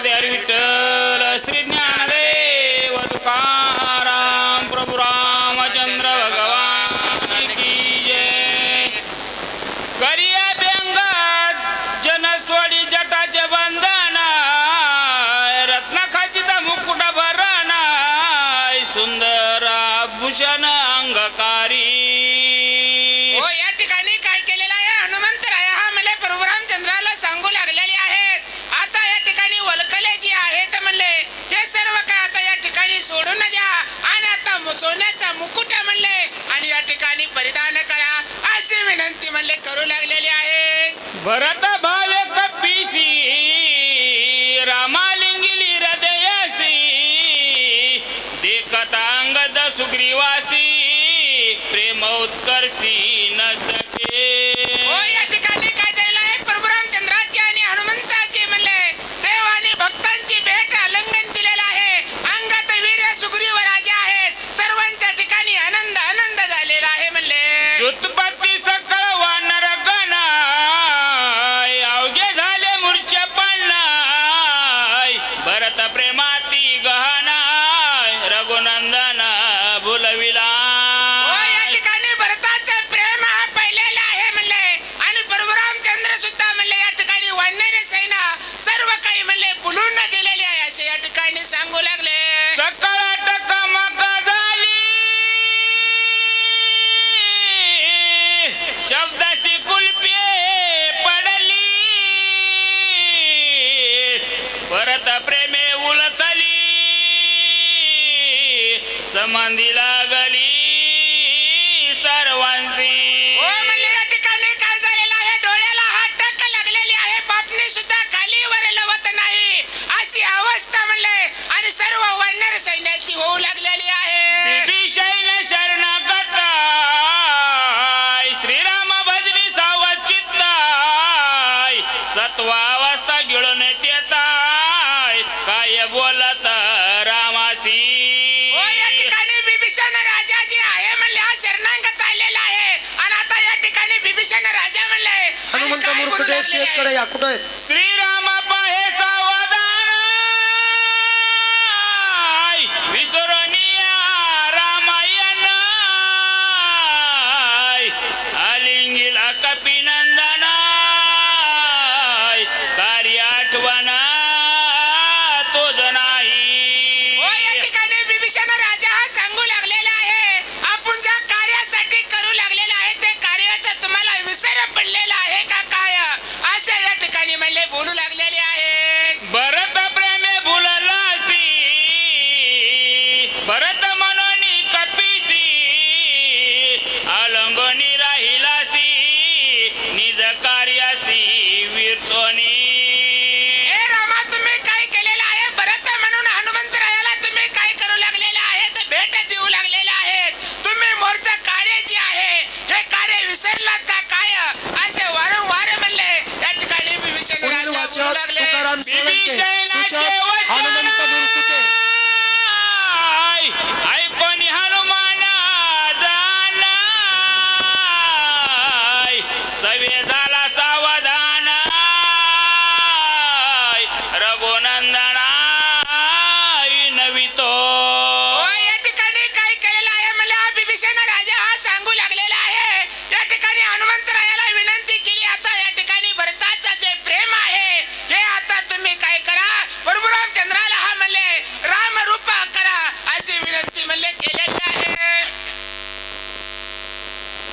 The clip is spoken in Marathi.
வருவதை அறிவிட்டு सोडून द्या आणि आता सोन्याचा मुकुट म्हणले आणि या ठिकाणी परिधान करा. अशी विनंती म्हणले करू लागलेली आहे. भरत भावे कपिसी रामालिंगिली हृदयासी देखतांगद सुग्रीवासी प्रेम उत्कर्षी नस संबंधी लागली सर्वांशी हो म्हणलेल्या घेऊन काय आहे? डोळ्याला लागलेली आहे. खाली वर लवत नाही. अशी अवस्था म्हणले आणि सर्व वन्नर सैन्याची होऊ लागलेली आहे. भजनी सत्वा अवस्था काय बोला विभीषण राजा जी आहे म्हणले हा शरणांगत आलेला आहे. आणि आता या ठिकाणी विभीषण राजा म्हणले हनुमंत मूर्ख देश केस कडे या कुठे आहेत? श्रीरामा എന്താണ്